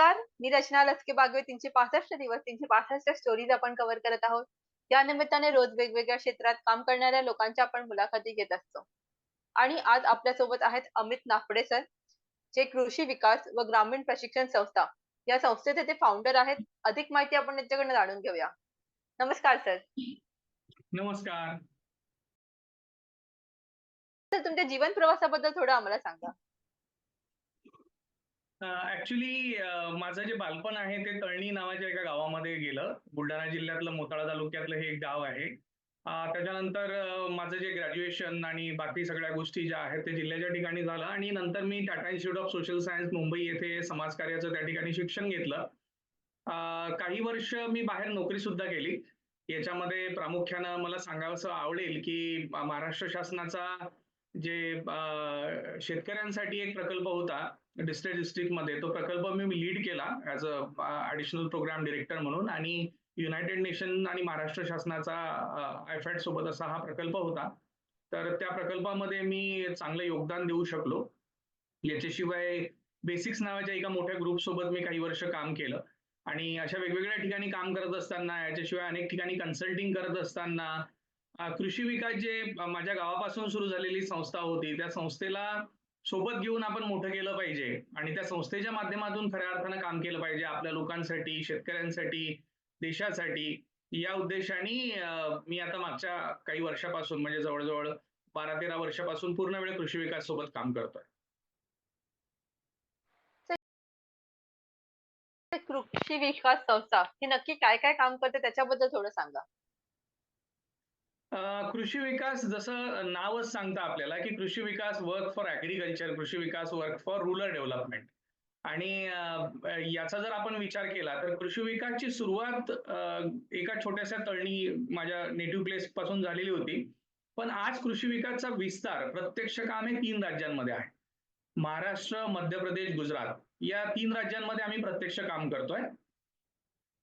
नमस्कार. मी रचना लचके बागवे. तीनशे पासष्ट दिवस तीनशे पासष्ट स्टोरीज आपण कव्हर करत आहोत. या निमित्ताने रोज वेगवेगळ्या क्षेत्रात काम करणाऱ्या लोकांच्या आपण मुलाखती घेत असतो. आणि आज आपल्यासोबत आहेत अमित नाफडे सर जे कृषी विकास व ग्रामीण प्रशिक्षण संस्था या संस्थेचे ते फाउंडर आहेत. अधिक माहिती आपण यांच्याकडनं जाणून घेऊया. नमस्कार सर नमस्कार. तर तुमच्या जीवन प्रवासाबद्दल थोडं आम्हाला सांगा. ऍक्च्युली माझं जे बालपण आहे ते तळणी नावाच्या एका गावामध्ये गेलं. बुलढाणा जिल्ह्यातलं मोताळा तालुक्यातलं हे एक गाव आहे. त्याच्यानंतर माझं जे ग्रॅज्युएशन आणि बाकी सगळ्या गोष्टी ज्या आहेत ते जिल्ह्याच्या ठिकाणी झालं. आणि नंतर मी Tata institute of social science Mumbai येथे समाजकार्याचं त्या ठिकाणी शिक्षण घेतलं. काही वर्ष मी बाहेर नोकरी सुद्धा केली. याच्यामध्ये प्रामुख्यानं मला सांगावंसं आवडेल की म- महाराष्ट्र शासनाचा जे शेतकऱ्यांसाठी एक प्रकल्प होता डिस्ट्रिक्ट डिस्ट्रिक्टमध्ये. तो प्रकल्प मी लीड केला as a additional program director म्हणून आणि युनायटेड नेशन आणि महाराष्ट्र शासनाचा आयफॅट सोबत असा हा प्रकल्प होता. तर त्या प्रकल्पामध्ये मी चांगलं योगदान देऊ शकलो. याच्याशिवाय बेसिक्स नावाच्या एका मोठ्या ग्रुप सोबत मी काही वर्ष काम केलं. आणि अशा वेगवेगळ्या ठिकाणी काम करत असताना याच्याशिवाय अनेक ठिकाणी कन्सल्टिंग करत असताना कृषी विकास जे माझ्या गावापासून सुरू झालेली संस्था होती त्या संस्थेला सोबत घेऊन आपण मोठं केलं पाहिजे. आणि त्या संस्थेच्या माध्यमातून खऱ्या अर्थानं काम केलं पाहिजे आपल्या लोकांसाठी शेतकऱ्यांसाठी देशासाठी. या उद्देशाने मी आता मागच्या काही वर्षापासून म्हणजे जवळजवळ बारा तेरा वर्षापासून पूर्ण वेळ कृषी विकास सोबत काम करतोय. कृषी विकास संस्था ही नक्की काय काय काम करते त्याच्याबद्दल थोडं सांगा. कृषी विकास जसं नावच सांगतं आपल्याला की कृषी विकास वर्क फॉर ऍग्रीकल्चर कृषी विकास वर्क फॉर रुरल डेव्हलपमेंट आणि याचा जर आपण विचार केला तर कृषी विकासची सुरुवात एका छोट्याशा तळणी माझ्या नेटिव्ह प्लेस पासून झालेली होती. पण आज कृषी विकासचा विस्तार प्रत्यक्ष काम हे तीन राज्यांमध्ये आहे. महाराष्ट्र मध्य प्रदेश गुजरात. या तीन राज्यांमध्ये आम्ही प्रत्यक्ष काम करतोय.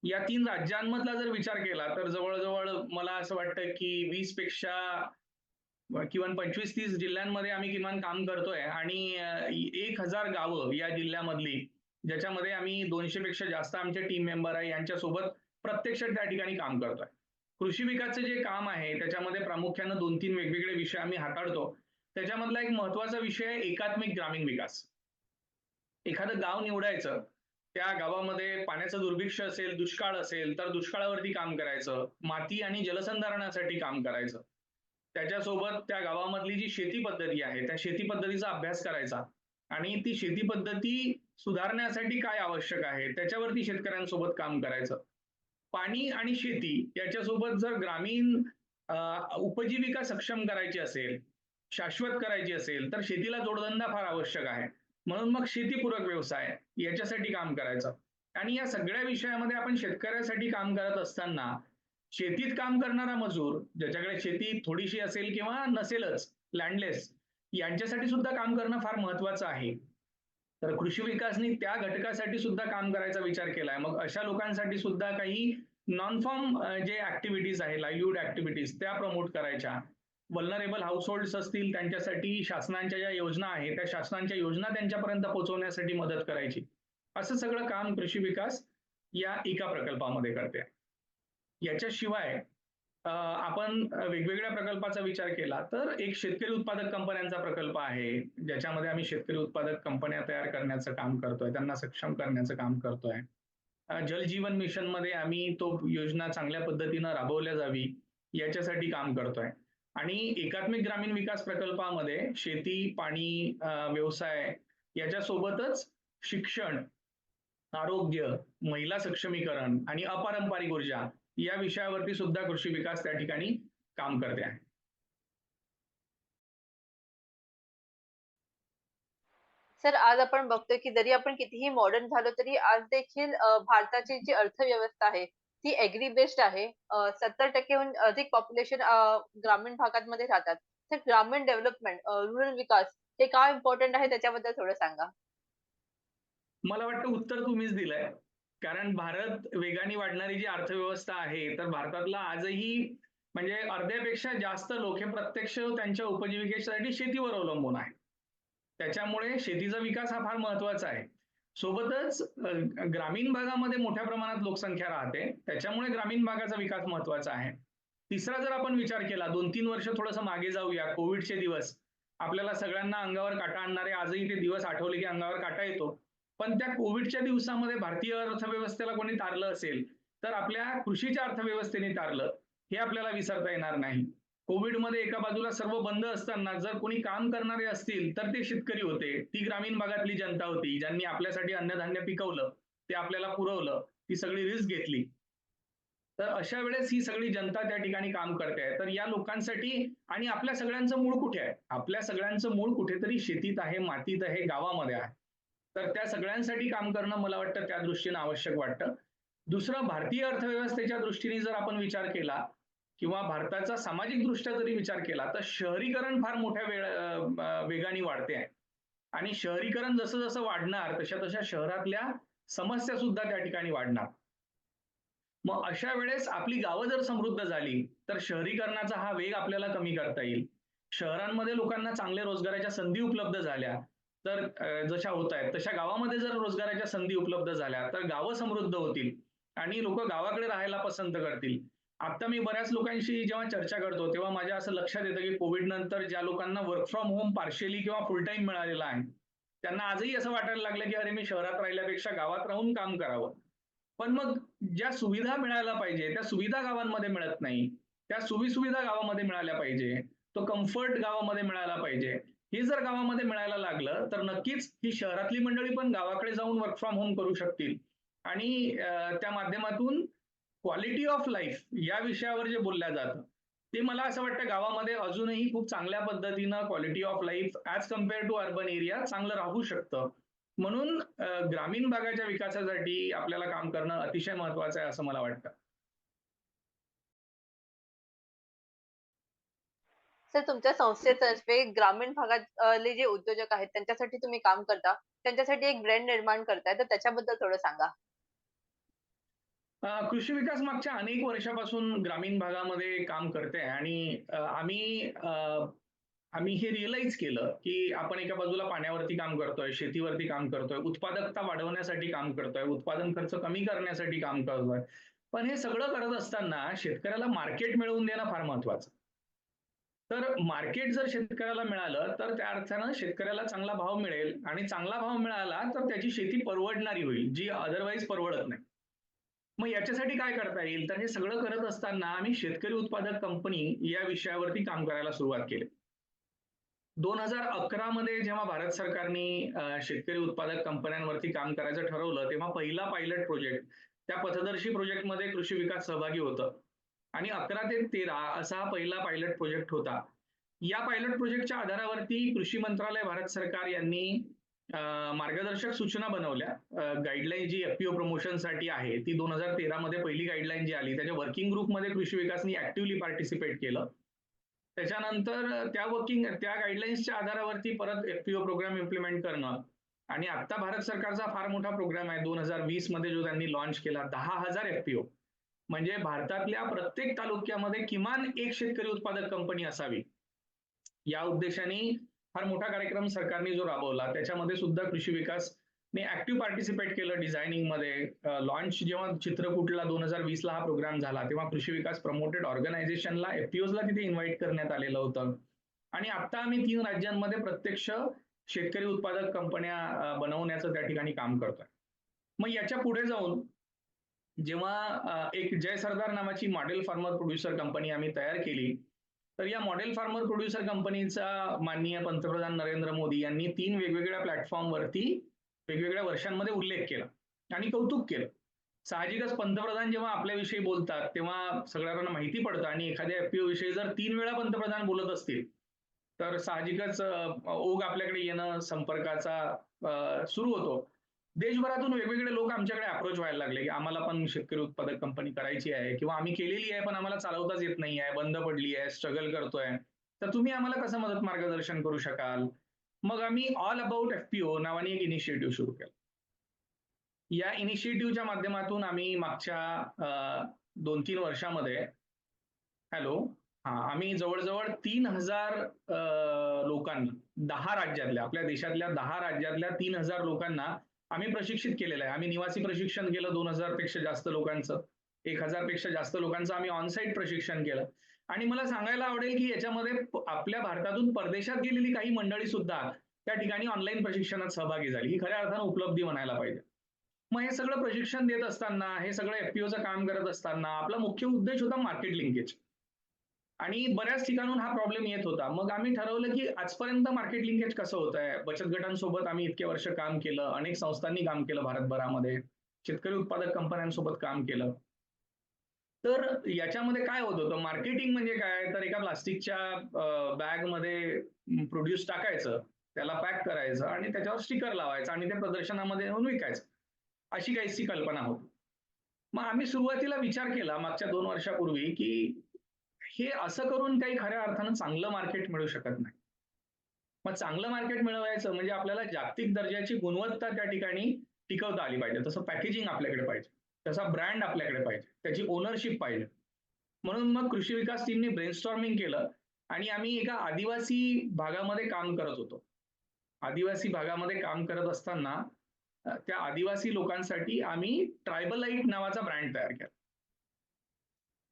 या तीन राज्यांमधला जर विचार केला तर जवळजवळ मला असं वाटतं की वीसपेक्षा किमान पंचवीस तीस जिल्ह्यांमध्ये आम्ही किमान काम करतोय. आणि एक हजार गावं या जिल्ह्यामधली ज्याच्यामध्ये आम्ही दोनशे पेक्षा जास्त आमचे टीम मेंबर आहे यांच्यासोबत प्रत्यक्ष त्या ठिकाणी काम करतोय. कृषी विकासचं जे काम आहे त्याच्यामध्ये प्रामुख्यानं दोन तीन वेगवेगळे विषय आम्ही हाताळतो. त्याच्यामधला एक महत्त्वाचा विषय आहे एकात्मिक ग्रामीण विकास. एखादं गाव निवडायचं त्या गावामध्ये पाण्याचं दुर्भिक्ष असेल दुष्काळ असेल तर दुष्काळावरती काम करायचं. माती आणि जलसंधारणासाठी काम करायचं. त्याच्यासोबत त्या गावामधली जी शेती पद्धती आहे त्या शेती पद्धतीचा अभ्यास करायचा. आणि ती शेती पद्धती सुधारण्यासाठी काय आवश्यक आहे त्याच्यावरती शेतकऱ्यांसोबत काम करायचं. पाणी आणि शेती याच्यासोबत जर ग्रामीण उपजीविका सक्षम करायची असेल शाश्वत करायची असेल तर शेतीला जोडधंदा फार आवश्यक आहे. म्हणून मग शेतीपूरक व्यवसाय याच्यासाठी काम करायचं. आणि या सगळ्या विषयामध्ये आपण शेतकऱ्यासाठी काम करत असताना शेतीत काम करणारा मजूर ज्याच्याकडे शेती थोडीशी असेल किंवा नसेलच लँडलेस यांच्यासाठी सुद्धा काम करणं फार महत्वाचं आहे. तर कृषी विकासनी त्या घटकासाठी सुद्धा काम करायचा विचार केलाय. मग अशा लोकांसाठी सुद्धा काही नॉन फॉर्म जे ऍक्टिव्हिटीज आहे लाईव्हलीहूड ऍक्टिव्हिटीज त्या प्रमोट करायच्या. वल्नरेबल हाऊसहोल्ड्स असतील त्यांच्यासाठी शासनाच्या ज्या योजना आहेत त्या शासनाच्या योजना त्यांच्यापर्यंत पोहोचवण्यासाठी मदत करायची. असं सगळं काम कृषी विकास या एका प्रकल्पामध्ये करते. याच्याशिवाय आपण वेगवेगळ्या प्रकल्पाचा विचार केला तर एक शेतकरी उत्पादक कंपन्यांचा प्रकल्प आहे. ज्याच्यामध्ये आम्ही शेतकरी उत्पादक कंपन्या तयार करण्याचं काम करतोय त्यांना सक्षम करण्याचं काम करतोय. जल जीवन मिशनमध्ये आम्ही तो योजना चांगल्या पद्धतीनं राबवल्या जावी याच्यासाठी काम करतोय. आणि एकात्मिक ग्रामीण विकास प्रकल्पामध्ये शेती पाणी व्यवसाय याच्यासोबतच शिक्षण आरोग्य महिला सक्षमीकरण आणि अपारंपरिक ऊर्जा या विषयावरती सुद्धा कृषी विकास त्या ठिकाणी काम करते आहे. सर आज आपण बघतोय की जरी आपण कितीही मॉडर्न झालो तरी आज देखील भारताची जी अर्थव्यवस्था आहे ती एग्री बेस्ड आहे. सत्तर टक्केहून अधिक पॉप्युलेशन ग्रामीण भागांमध्ये राहतात. तर ग्रामीण डेव्हलपमेंट रुरल विकास हे का इम्पॉर्टंट आहे त्याच्याबद्दल थोडं सांगा. मला वाटतं उत्तर तुम्हीच दिलंय. कारण भारत वेगाने वाढणारी जी अर्थव्यवस्था आहे तर भारतातला आजही म्हणजे अर्ध्यापेक्षा जास्त लोक हे प्रत्यक्ष त्यांच्या उपजीविकेसाठी शेतीवर अवलंबून आहे त्याच्यामुळे शेतीचा विकास हा फार महत्त्वाचा आहे. सोबतच ग्रामीण भागामध्ये मोठ्या प्रमाणात लोकसंख्या राहते. त्याच्यामुळे ग्रामीण भागाचा विकास महत्त्वाचा आहे. तिसरा जर आपण विचार केला दोन तीन वर्ष थोडंसं मागे जाऊया कोविडचे दिवस. आपल्याला सगळ्यांना अंगावर काटा आणणारे आजही ते दिवस आठवले की अंगावर काटा येतो. पण त्या कोविडच्या दिवसामध्ये भारतीय अर्थव्यवस्थेला कोणी तारलं असेल तर आपल्या कृषीच्या अर्थव्यवस्थेने तारलं. हे आपल्याला विसरता येणार नाही. कोविडमध्ये एका बाजूला सर्व बंद असताना जर कोणी काम करणारे असतील तर ते शेतकरी होते. ती ग्रामीण भागातली जनता होती ज्यांनी आपल्यासाठी अन्नधान्य पिकवलं ते आपल्याला पुरवलं ती सगळी रिस्क घेतली. तर अशा वेळेस ही सगळी जनता त्या ठिकाणी काम करते आहे. तर या लोकांसाठी आणि आपल्या सगळ्यांचं मूळ कुठे आहे? आपल्या सगळ्यांचं मूळ कुठेतरी शेतीत आहे मातीत आहे गावामध्ये आहे. तर त्या सगळ्यांसाठी काम करणं मला वाटतं त्या दृष्टीनं आवश्यक वाटतं. दुसरं भारतीय अर्थव्यवस्थेच्या दृष्टीने जर आपण विचार केला किंवा भारताचा सामाजिक दृष्ट्या जरी विचार केला तर शहरीकरण फार मोठ्या वेळ वेगाने वाढते आहे. आणि शहरीकरण जसं जसं वाढणार तशा तशा शहरातल्या समस्या सुद्धा त्या ठिकाणी वाढणार. मग अशा वेळेस आपली गावं जर समृद्ध झाली तर शहरीकरणाचा हा वेग आपल्याला कमी करता येईल. शहरांमध्ये लोकांना चांगल्या रोजगाराच्या संधी उपलब्ध झाल्या तर जशा होत आहेत तशा गावामध्ये जर रोजगाराच्या संधी उपलब्ध झाल्या तर गावं समृद्ध होतील. आणि लोक गावाकडे राहायला पसंत करतील. आता मी बऱ्याच लोकांशी जेव्हा चर्चा करतो तेव्हा माझ्या असं लक्षात येतं की कोविड नंतर ज्या लोकांना वर्क फ्रॉम होम पार्शियली किंवा फुल टाइम मिळालेला आहे त्यांना आजही असं वाटायला लागलं की अरे मी शहरात राहिल्यापेक्षा गावात राहून काम करावं. पण मग ज्या सुविधा मिळायला पाहिजे त्या सुविधा गावांमध्ये मिळत नाही त्या सुविसुविधा गावामध्ये मिळाल्या पाहिजे तो कम्फर्ट गावामध्ये मिळाला पाहिजे हे जर गावामध्ये मिळायला लागलं तर नक्कीच ही शहरातली मंडळी पण गावाकडे जाऊन वर्क फ्रॉम होम करू शकतील. आणि त्या माध्यमातून क्वालिटी ऑफ लाईफ या विषयावर जे बोलल्या जातं ते मला असं वाटतं गावामध्ये अजूनही खूप चांगल्या पद्धतीनं quality of life as compare to urban area चांगलं राहू शकतं. म्हणून ग्रामीण भागाच्या विकासासाठी आपल्याला काम करणं अतिशय महत्वाचं आहे असं मला वाटतं. सर तुमच्या संस्थेतर्फे ग्रामीण भागातले जे उद्योजक आहेत त्यांच्यासाठी तुम्ही काम करता त्यांच्यासाठी एक ब्रँड निर्माण करताय तर त्याच्याबद्दल थोडं सांगा. कृषी विकास मागच्या अनेक वर्षापासून ग्रामीण भागामध्ये काम करते आणि आम्ही आम्ही हे रिअलाइज केलं की आपण एका बाजूला पाण्यावरती काम करतोय शेतीवरती काम करतोय उत्पादकता वाढवण्यासाठी काम करतोय उत्पादन खर्च कमी करण्यासाठी काम करतोय. पण हे सगळं करत असताना शेतकऱ्याला मार्केट मिळवून देणं फार महत्वाचं. तर मार्केट जर शेतकऱ्याला मिळालं तर त्या अर्थानं शेतकऱ्याला चांगला भाव मिळेल आणि चांगला भाव मिळाला तर त्याची शेती परवडणारी होईल जी अदरवाईज परवडत नाही. मग याच्यासाठी काय करता येईल? तर हे सगळं करत असताना आम्ही शेतकरी उत्पादक कंपनी या विषयावरती काम करायला सुरुवात केली. दोन हजार अकरा मध्ये जेव्हा भारत सरकारने शेतकरी उत्पादक कंपन्यांवरती काम करायचं ठरवलं तेव्हा पहिला पायलट प्रोजेक्ट त्या पथदर्शी प्रोजेक्टमध्ये कृषी विकास सहभागी होतं. आणि अकरा ते तेरा असा हा पहिला पायलट प्रोजेक्ट होता. या पायलट प्रोजेक्टच्या आधारावरती कृषी मंत्रालय भारत सरकार यांनी मार्गदर्शक सूचना बनवल्या. गाईडलाईन जी एफपीओ प्रमोशनसाठी आहे ती दोन हजार तेरा मध्ये पहिली गाईडलाईन जी आली त्याच्या वर्किंग ग्रुपमध्ये कृषी विकासनी ऍक्टिव्हली पार्टिसिपेट केलं. त्याच्यानंतर त्या वर्किंग त्या गाईडलाईन्सच्या आधारावरती परत एफपीओ प्रोग्राम इम्प्लिमेंट करणं. आणि आता भारत सरकारचा फार मोठा प्रोग्राम आहे दोन हजार वीसमध्ये जो त्यांनी लॉन्च केला दहा हजार एफपीओ म्हणजे भारतातल्या प्रत्येक तालुक्यामध्ये किमान एक शेतकरी उत्पादक कंपनी असावी. या उद्देशाने फार मोठा कार्यक्रम सरकारने जो राबवला त्याच्यामध्ये सुद्धा कृषी विकास मी ऍक्टिव्ह पार्टिसिपेट केलं डिझायनिंगमध्ये. लॉन्च जेव्हा चित्रकूटला दोन हजार वीस ला हा प्रोग्राम झाला तेव्हा कृषी विकास प्रमोटेड ऑर्गनायझेशनला एफपीओला तिथे इन्व्हाइट करण्यात आलेलं होतं. आणि आता आम्ही तीन राज्यांमध्ये प्रत्यक्ष शेतकरी उत्पादक कंपन्या बनवण्याचं त्या ठिकाणी काम करतोय. मग याच्यापुढे जाऊन जेव्हा एक जय सरदार नावाची मॉडेल फार्मर प्रोड्युसर कंपनी आम्ही तयार केली तर या मॉडेल फार्मर प्रोड्युसर कंपनीचा माननीय पंतप्रधान नरेंद्र मोदी यांनी तीन वेगवेगळ्या प्लॅटफॉर्मवरती वेगवेगळ्या वर्षांमध्ये उल्लेख केला आणि कौतुक केलं. साहजिकच पंतप्रधान जेव्हा आपल्याविषयी बोलतात तेव्हा सगळ्यांना माहिती पडतं आणि एखाद्या एफपीओ विषयी जर तीन वेळा पंतप्रधान बोलत असतील तर साहजिकच ओघ आपल्याकडे येणं संपर्काचा सुरू होतो. देशभरातून वेगवेगळे लोक आमच्याकडे अप्रोच व्हायला लागले की आम्हाला पण शेतकरी उत्पादक कंपनी करायची आहे किंवा आम्ही केलेली आहे पण आम्हाला चालवताच येत नाही आहे बंद पडली आहे स्ट्रगल करतोय. तर तुम्ही आम्हाला कसं मदत मार्गदर्शन करू शकाल? मग आम्ही ऑल अबाउट एफपीओ नावाने एक इनिशिएटिव्ह सुरू केलं. या इनिशिएटिव्हच्या माध्यमातून आम्ही मागच्या दोन तीन वर्षामध्ये हॅलो हा आम्ही जवळजवळ तीन हजार लोकांना दहा राज्यातल्या आपल्या देशातल्या दहा राज्यातल्या तीन हजार लोकांना आम्ही प्रशिक्षित केलेलं आहे. आम्ही निवासी प्रशिक्षण केलं दोन हजारपेक्षा जास्त लोकांचं. एक हजारपेक्षा जास्त लोकांचं आम्ही ऑनसाईट प्रशिक्षण केलं. आणि मला सांगायला आवडेल की याच्यामध्ये आपल्या भारतातून परदेशात गेलेली काही मंडळी सुद्धा त्या ठिकाणी ऑनलाईन प्रशिक्षणात सहभागी झाली. ही खऱ्या अर्थानं उपलब्धी म्हणायला पाहिजे. मग हे सगळं प्रशिक्षण देत असताना हे सगळं एफपीओचं काम करत असताना आपला मुख्य उद्देश होता मार्केट लिंकेज आणि बऱ्याच ठिकाणून हा प्रॉब्लेम येत होता. मग आम्ही ठरवलं की आजपर्यंत मार्केट लिंकेज कसं होत आहे बचत गटांसोबत आम्ही इतके वर्ष काम केलं अनेक संस्थांनी काम केलं भारतभरामध्ये. शेतकरी उत्पादक कंपन्यांसोबत काम केलं. तर याच्यामध्ये काय होत होतं? मार्केटिंग म्हणजे काय? तर एका प्लास्टिकच्या बॅगमध्ये प्रोड्यूस टाकायचं त्याला पॅक करायचं आणि त्याच्यावर स्टिकर लावायचं आणि ते प्रदर्शनामध्ये येऊन विकायचं. अशी काहीशी कल्पना होती. मग आम्ही सुरुवातीला विचार केला मागच्या दोन वर्षापूर्वी की हे असं करून काही खऱ्या अर्थानं चांगलं मार्केट मिळू शकत नाही. मग चांगलं मार्केट मिळवायचं म्हणजे आपल्याला जागतिक दर्जाची गुणवत्ता त्या ठिकाणी टिकवता आली पाहिजे. तसं पॅकेजिंग आपल्याकडे पाहिजे. तसा ब्रँड आपल्याकडे पाहिजे. त्याची ओनरशिप पाहिजे. म्हणून मग कृषी विकास टीमने ब्रेनस्टॉर्मिंग केलं आणि आम्ही एका आदिवासी भागामध्ये काम करत होतो. आदिवासी भागामध्ये काम करत असताना त्या आदिवासी लोकांसाठी आम्ही ट्रायबलाईट नावाचा ब्रँड तयार केला.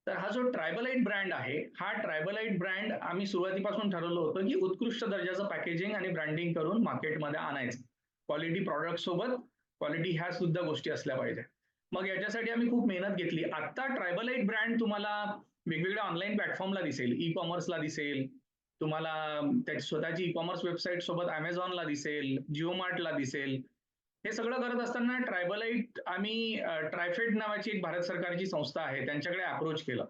तर हा जो ट्रायबलाईट ब्रँड आहे हा ट्रायबलाईट ब्रँड आम्ही सुरुवातीपासून ठरवलं होतं की उत्कृष्ट दर्जाचं पॅकेजिंग आणि ब्रँडिंग करून मार्केटमध्ये आणायचं. क्वालिटी प्रॉडक्ट सोबत क्वालिटी ह्या सुद्धा गोष्टी असल्या पाहिजे. मग याच्यासाठी आम्ही खूप मेहनत घेतली. आता ट्रायबलाईट ब्रँड तुम्हाला वेगवेगळ्या ऑनलाईन प्लॅटफॉर्मला दिसेल. ई कॉमर्सला दिसेल. तुम्हाला त्याची स्वतःची ई कॉमर्स वेबसाईट सोबत अमेझॉनला दिसेल. जिओ मार्टला दिसेल. हे सगळं करत असताना ट्रायबलाईट आम्ही ट्रायफेड नावाची एक भारत सरकारची संस्था आहे त्यांच्याकडे अप्रोच केलं.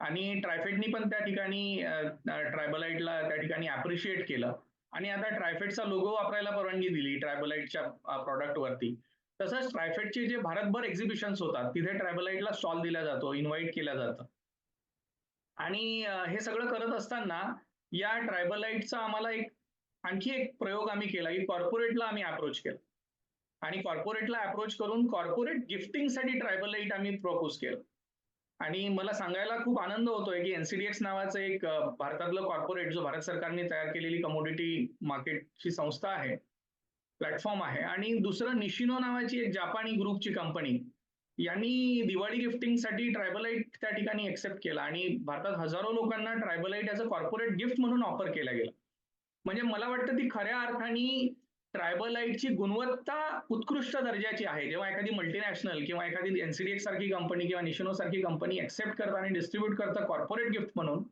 आणि ट्रायफेडनी पण त्या ठिकाणी ट्रायबलाईटला त्या ठिकाणी अप्रिशिएट केलं. आणि आता ट्रायफेडचा लोगो वापरायला परवानगी दिली ट्रायबलाईटच्या प्रॉडक्टवरती तसंच ट्रायफेडचे जे भारतभर एक्झिबिशन्स होतात तिथे ट्रायबलाईटला स्टॉल दिला जातो इन्व्हाइट केलं जातं. आणि हे सगळं करत असताना या ट्रायबलाईटचा आम्हाला एक आणखी एक प्रयोग आम्ही केला की कॉर्पोरेटला आम्ही अप्रोच केला. आणि कॉर्पोरेटला अप्रोच करून कॉर्पोरेट गिफ्टिंगसाठी ट्रायबलाईट आम्ही प्रपोज केलं. आणि मला सांगायला खूप आनंद होतोय की एनसीडीएक्स नावाचं एक भारतातलं कॉर्पोरेट जो भारत सरकारने तयार केलेली कमोडिटी मार्केटची संस्था आहे प्लॅटफॉर्म आहे. आणि दुसरं निशिनो नावाची एक जापानी ग्रुपची कंपनी यांनी दिवाळी गिफ्टिंगसाठी ट्रायबलाईट त्या ठिकाणी एक्सेप्ट केला. आणि भारतात हजारो लोकांना ट्रायबलाईट ॲज अ कॉर्पोरेट गिफ्ट म्हणून ऑफर केला गेला म्हणजे मला वाटतं ती खऱ्या अर्थाने ट्रायबलाईटची गुणवत्ता उत्कृष्ट दर्जाची आहे. जेव्हा एखादी मल्टीनॅशनल किंवा एखादी एनसीडीएक्स सारखी कंपनी किंवा निशोनो सारखी कंपनी एक्सेप्ट करतं आणि डिस्ट्रीब्यूट करतं कॉर्पोरेट गिफ्ट म्हणून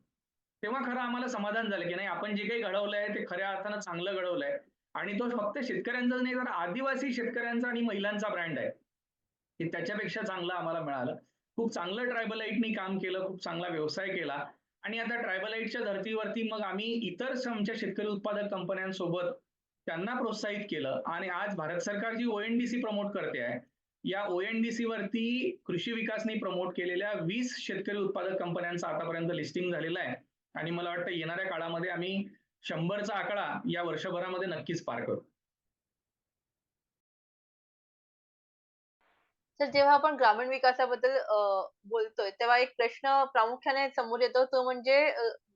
तेव्हा खरं आम्हाला समाधान झालं की नाही आपण जे काही घडवलंय ते खऱ्या अर्थानं चांगलं घडवलंय. आणि तो फक्त शेतकऱ्यांचाच नाही तर आदिवासी शेतकऱ्यांचा आणि महिलांचा ब्रँड आहे. की त्याच्यापेक्षा चांगलं आम्हाला मिळालं. खूप चांगलं ट्रायबलाईटनी काम केलं खूप चांगला व्यवसाय केला. आणि आता ट्रायबलाईटच्या धर्तीवरती मग आम्ही इतर आमच्या शेतकरी उत्पादक कंपन्यांसोबत त्यांना प्रोत्साहित केलं. आणि आज भारत सरकार जी ओएनडीसी प्रमोट करते आहे या ओएनडीसी वरती कृषी विकासने प्रमोट केलेल्या वीस शेतकरी उत्पादक कंपन्यांचं आतापर्यंत लिस्टिंग झालेलं आहे. आणि मला वाटतं येणाऱ्या काळामध्ये आम्ही शंभरचा आकडा या वर्षभरामध्ये नक्कीच पार करू. तर जेव्हा आपण ग्रामीण विकासाबद्दल बोलतोय तेव्हा एक प्रश्न प्रामुख्याने समोर येतो तो म्हणजे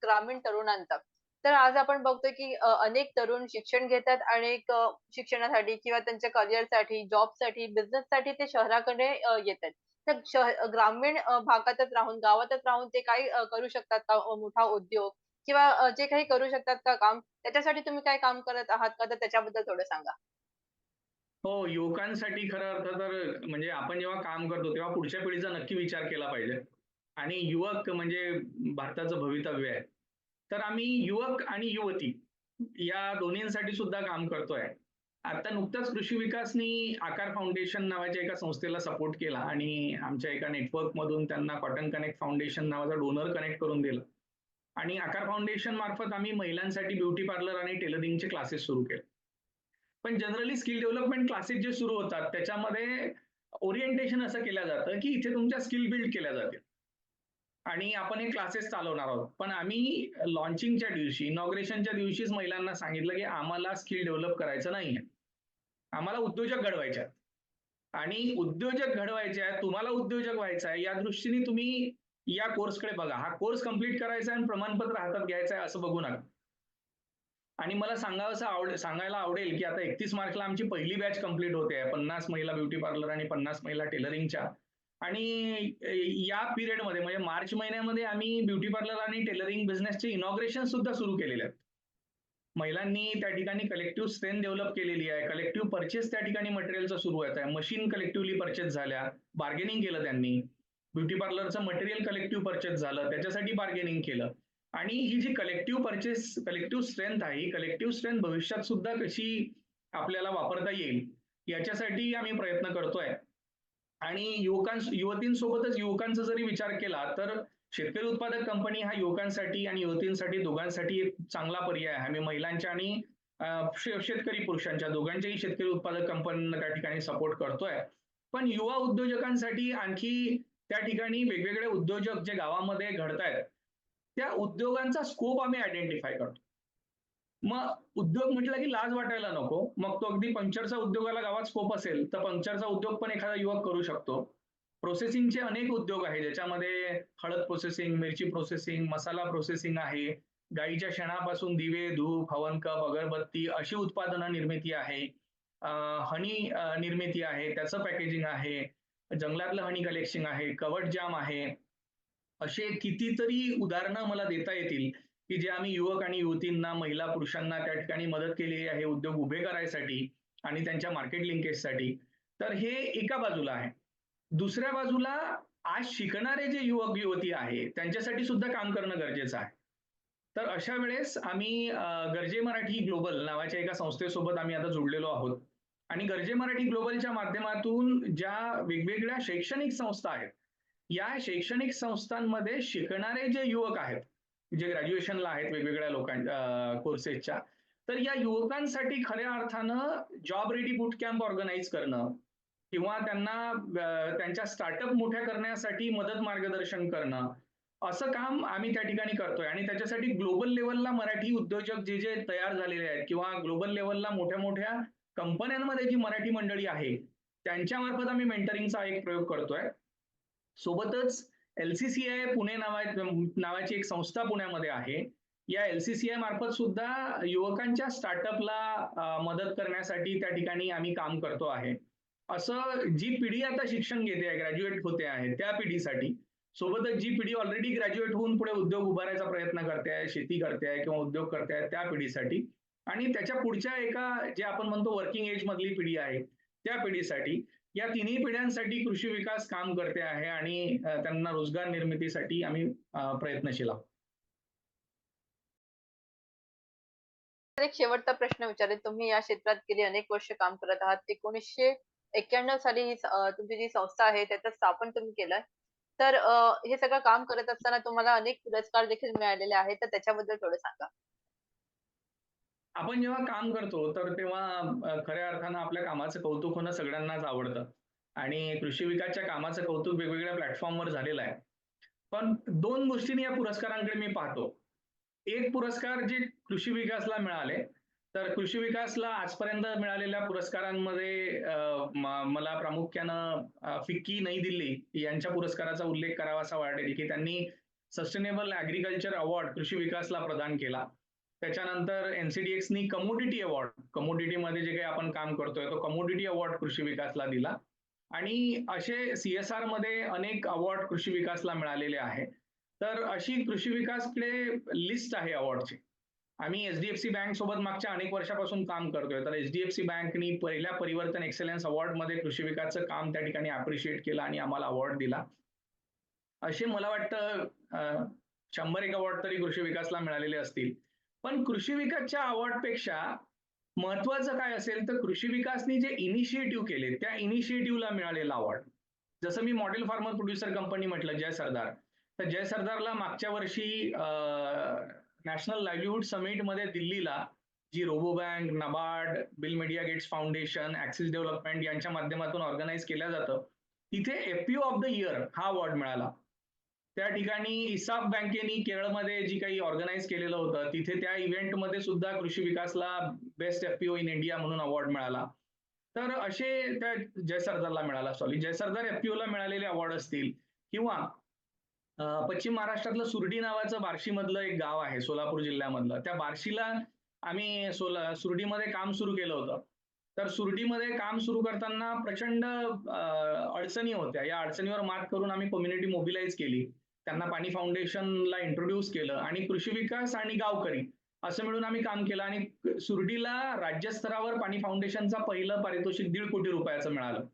ग्रामीण तरुणांचा. तर आज आपण बघतोय की अनेक तरुण शिक्षण घेतात अनेक शिक्षणासाठी किंवा त्यांच्या करिअरसाठी, जॉबसाठी, बिझनेससाठी ते शहराकडे येतात. तर ग्रामीण भागातच राहून, गावातच राहून ते काही करू शकतात का मोठा उद्योग किंवा जे काही करू शकतात का काम, त्याच्यासाठी तुम्ही काय काम करत आहात का? तर त्याच्याबद्दल थोडं सांगा. हो, युवकांसाठी खरं अर्थ तर म्हणजे आपण जेव्हा काम करतो तेव्हा पुढच्या पिढीचा नक्की विचार केला पाहिजे. आणि युवक म्हणजे भारताचं भवितव्य आहे. तर आम्ही युवक आणि युवती या दोन्हींसाठी सुद्धा काम करतोय. आता नुकताच कृषी विकासनी आकार फाउंडेशन नावाच्या एका संस्थेला सपोर्ट केला आणि आमच्या एका नेटवर्कमधून त्यांना कॉटन कनेक्ट फाउंडेशन नावाचा डोनर कनेक्ट करून दिलं. आणि आकार फाउंडेशन मार्फत आम्ही महिलांसाठी ब्युटी पार्लर आणि टेलरिंगचे क्लासेस सुरू केले. पण जनरली स्किल डेव्हलपमेंट क्लासेस जे सुरू होतात त्याच्यामध्ये ओरिएंटेशन असं केलं जातं की इथे तुमच्या स्किल बिल्ड केल्या जातील. आणि आपण हे क्लासेस चालवणार आहोत. पण आम्ही लॉन्चिंगच्या दिवशी, इनॉग्रेशनच्या दिवशीच महिलांना सांगितलं की आम्हाला स्किल डेव्हलप करायचं नाहीये. आम्हाला उद्योजक घडवायचे आहेत. आणि उद्योजक घडवायचे आहेत, तुम्हाला उद्योजक व्हायचं आहे या दृष्टीने तुम्ही या कोर्सकडे बघा. हा कोर्स कंप्लीट करायचा आहे आणि प्रमाणपत्र हातात घ्यायचं आहे असं बघू नका. आणि मला सांगावं आवडेल सांगायला आवडेल की आता एकतीस मार्चला आमची पहिली बॅच कंप्लीट होते आहे पन्नास महिला ब्युटी पार्लर आणि पन्नास महिला टेलरिंगच्या आणि या पिरियडमध्ये म्हणजे मार्च महिन्यामध्ये आम्ही ब्युटी पार्लर आणि टेलरिंग बिझनेसचे इनॉग्रेशन सुद्धा सुरू केलेले आहेत. महिलांनी त्या ठिकाणी कलेक्टिव्ह स्ट्रेंथ डेव्हलप केलेली आहे. कलेक्टिव्ह परचेस त्या ठिकाणी मटेरियलचं सुरू होत आहे. मशीन कलेक्टिव्हली परचेस झाल्या बार्गेनिंग केलं त्यांनी. ब्युटी पार्लरचं मटेरियल कलेक्टिव्ह परचेस झालं त्याच्यासाठी बार्गेनिंग केलं. आणि ही जी कलेक्टिव्ह परचेस कलेक्टिव्ह स्ट्रेंथ आहे ही कलेक्टिव्ह स्ट्रेंथ भविष्यात सुद्धा कशी आपल्याला वापरता येईल याच्यासाठी आम्ही प्रयत्न करतोय. आणि युवकां युवतींसोबतच युवकांचा जरी विचार केला तर शेतकरी उत्पादक कंपनी हा युवकांसाठी आणि युवतींसाठी दोघांसाठी एक चांगला पर्याय आहे. आम्ही महिलांच्या आणि शे- शेतकरी पुरुषांच्या दोघांच्याही शेतकरी उत्पादक कंपन्यांना त्या ठिकाणी सपोर्ट करतोय. पण युवा उद्योजकांसाठी आणखी त्या ठिकाणी वेगवेगळे उद्योजक जे गावामध्ये घडतायत त्या उद्योगांचा स्कोप आम्ही आयडेंटिफाय करतो मग उद्योग म्हटलं की लाज वाटायला नको. मग तो अगदी पंक्चरचा उद्योगाला गावात स्कोप असेल तर पंक्चरचा उद्योग पण एखादा युवक करू शकतो. प्रोसेसिंगचे अनेक उद्योग आहेत ज्याच्यामध्ये हळद प्रोसेसिंग मिरची प्रोसेसिंग मसाला प्रोसेसिंग आहे. गाईच्या शेणापासून दिवे धूप हवन कप अगरबत्ती अशी उत्पादनं निर्मिती आहे. हनी निर्मिती आहे त्याचं पॅकेजिंग आहे. जंगलातलं हनी कलेक्शन आहे कवट जाम आहे. असे कितीतरी उदाहरणं मला देता येतील. की जे आम्ही युवक आणि युवतींना महिला पुरुषांना त्या ठिकाणी मदत केलेली आहे उद्योग उभे करायसाठी आणि त्यांच्या मार्केट लिंकेजसाठी तर हे एका बाजूला आहे. दुसऱ्या बाजूला आज शिकणारे जे युवक युवती आहे त्यांच्यासाठी सुद्धा काम करणं गरजेचं आहे. तर अशा वेळेस आम्ही गरजे मराठी ग्लोबल नावाच्या एका संस्थेसोबत आम्ही आता जोडलेलो आहोत. आणि गरजे मराठी ग्लोबलच्या माध्यमातून ज्या वेगवेगळ्या शैक्षणिक संस्था आहेत या शैक्षणिक संस्थांमध्ये शिकणारे जे युवक आहेत जे ग्रॅज्युएशनला आहेत वेगवेगळ्या लोकांच्या कोर्सेसच्या तर या युवकांसाठी खऱ्या अर्थानं job ready boot camp organise करणं किंवा त्यांना त्यांच्या स्टार्टअप मोठ्या करण्यासाठी मदत मार्गदर्शन करणं असं काम आम्ही त्या ठिकाणी करतोय. आणि त्याच्यासाठी ग्लोबल लेवलला मराठी उद्योजक जे जे तयार झालेले आहेत किंवा ग्लोबल लेवलला मोठ्या मोठ्या कंपन्यांमध्ये जी मराठी मंडळी आहे त्यांच्यामार्फत आम्ही मेंटरिंगचा एक प्रयोग करतोय. सोबतच एलसीसीआय पुणे नावा नावाची एक संस्था पुण्यामध्ये आहे. या एलसीसीआय मार्फत सुद्धा युवकांच्या स्टार्टअपला मदत करण्यासाठी त्या ठिकाणी आम्ही काम करतो आहे. असं जी पिढी आता शिक्षण घेते आहे ग्रॅज्युएट होते आहे त्या पिढीसाठी सोबतच जी पिढी ऑलरेडी ग्रॅज्युएट होऊन पुढे उद्योग उभारायचा प्रयत्न करते आहे शेती करते आहे किंवा उद्योग करते आहे त्या पिढीसाठी आणि त्याच्या पुढच्या एका जे आपण म्हणतो वर्किंग एज मधली पिढी आहे त्या पिढीसाठी या तिन्ही पिढ्यांसाठी कृषी विकास काम करते आहे आणि त्यांना रोजगार निर्मितीसाठी आम्ही प्रयत्नशील आहोत. एक शेवटचा प्रश्न विचारेल तुम्ही या क्षेत्रात गेली अनेक वर्ष काम करत आहात. एकोणीसशे एक्क्याण्णव साली ही तुमची जी संस्था आहे त्याचं स्थापन तुम्ही केलंय. तर हे सगळं काम करत असताना तुम्हाला अनेक पुरस्कार देखील मिळालेले आहेत. तर त्याच्याबद्दल थोडं सांगा. आपण जेव्हा काम करतो तर तेव्हा खऱ्या अर्थानं आपल्या कामाचं कौतुक होणं सगळ्यांनाच आवडतं. आणि कृषी विकासच्या कामाचं कौतुक वेगवेगळ्या प्लॅटफॉर्मवर झालेलं आहे. पण दोन गोष्टींनी या पुरस्कारांकडे मी पाहतो. एक पुरस्कार जे कृषी विकासला मिळाले तर कृषी विकासला आजपर्यंत मिळालेल्या पुरस्कारांमध्ये मला प्रामुख्यानं फिक्की नई दिल्ली यांच्या पुरस्काराचा उल्लेख करावासा वाटेल की त्यांनी सस्टेनेबल ऍग्रिकल्चर अवॉर्ड कृषी विकासला प्रदान केला. त्याच्यानंतर एनसीडीएक्सनी कमोडिटी अवॉर्ड कमोडिटीमध्ये जे काही आपण काम करतोय तो कमोडिटी अवॉर्ड कृषी विकासला दिला. आणि असे सीएसआरमध्ये अनेक अवॉर्ड कृषी विकासला मिळालेले आहे. तर अशी कृषी विकासकडे लिस्ट आहे अवॉर्डची आम्ही एचडीएफसी बँक सोबत मागच्या अनेक वर्षापासून काम करतोय. तर एचडीएफसी बँकनी पहिल्या परिवर्तन एक्सलन्स अवॉर्डमध्ये कृषी विकासचं काम त्या ठिकाणी अप्रिशिएट केलं आणि आम्हाला अवॉर्ड दिला. असे मला वाटतं शंभर एक अवॉर्ड तरी कृषी विकासला मिळालेले असतील. पण कृषी विकासच्या अवॉर्डपेक्षा महत्वाचं काय असेल तर कृषी विकासनी जे इनिशिएटिव्ह केले त्या इनिशिएटिव्हला मिळालेला अवॉर्ड जसं मी मॉडेल फार्मर प्रोड्युसर कंपनी म्हटलं जय सरदार. तर जय सरदारला मागच्या वर्षी नॅशनल लाईव्हलीहूड समिटमध्ये दिल्लीला जी Rabobank NABARD Bill Melinda Gates foundation Axis development यांच्या माध्यमातून ऑर्गनाईज केलं जातं तिथे एफपीओ ऑफ द इयर हा अवॉर्ड मिळाला. त्या ठिकाणी इसाफ बँकेनी केरळमध्ये जी काही ऑर्गनाईज केलेलं होतं तिथे त्या इव्हेंटमध्ये सुद्धा कृषी विकासला बेस्ट एफपीओ इन इंडिया म्हणून अवॉर्ड मिळाला तर असे त्या जयसरदारला मिळाला सॉरी जयसरदार एफपीओ ला मिळालेले अवॉर्ड असतील किंवा पश्चिम महाराष्ट्रातलं सुर्डी नावाचं बार्शीमधलं एक गाव आहे सोलापूर जिल्ह्यामधलं त्या बार्शीला आम्ही सोला सुर्डीमध्ये काम सुरू केलं होतं. तर सुरडीमध्ये काम सुरू करताना प्रचंड अडचणी होत्या. या अडचणीवर मात करून आम्ही कम्युनिटी मोबिलाईज केली. त्यांना पाणी फाउंडेशनला इंट्रोड्यूस केलं आणि कृषी विकास आणि गावकरी असं मिळून आम्ही काम केलं आणि सुरडीला राज्यस्तरावर पाणी फाउंडेशनचा पहिलं पारितोषिक दीड कोटी रुपयाचं मिळालं.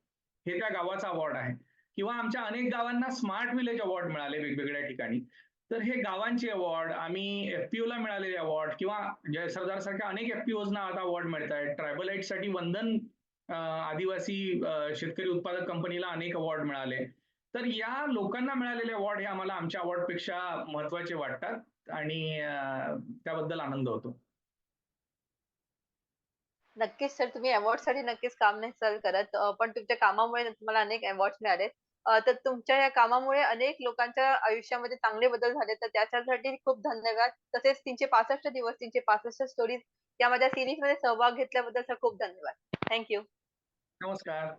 हे त्या गावाचा अवॉर्ड आहे. किंवा आमच्या अनेक गावांना स्मार्ट विलेज अवॉर्ड मिळाले वेगवेगळ्या ठिकाणी. तर हे गावांचे अवॉर्ड आम्ही एफपीओला मिळालेले अवॉर्ड किंवा जय सरदार सारख्या अनेक एफपीओजना आता अवॉर्ड आता अवॉर्ड मिळतायत. साठी वंदन आदिवासी शेतकरी उत्पादक कंपनीला अनेक अवॉर्ड मिळाले. तर या लोकांना मिळालेले अवॉर्ड हे आम्हाला आमच्या अवॉर्डपेक्षा महत्त्वाचे वाटतात आणि त्याबद्दल आनंद होतो. नक्कीच सर तुम्ही अवॉर्डसाठी नक्कीच काम नाही सर करत. पण तुमच्या कामामुळे तुम्हाला अनेक अवॉर्ड मिळाले तर तुमच्या या कामामुळे अनेक लोकांच्या आयुष्यामध्ये चांगले बदल झाले. तर त्याच्यासाठी खूप धन्यवाद. तसेच 365 दिवस 365 स्टोरीज या माझ्या सीरीजमध्ये सहभाग घेतल्याबद्दल खूप धन्यवाद. Thank you. नमस्कार.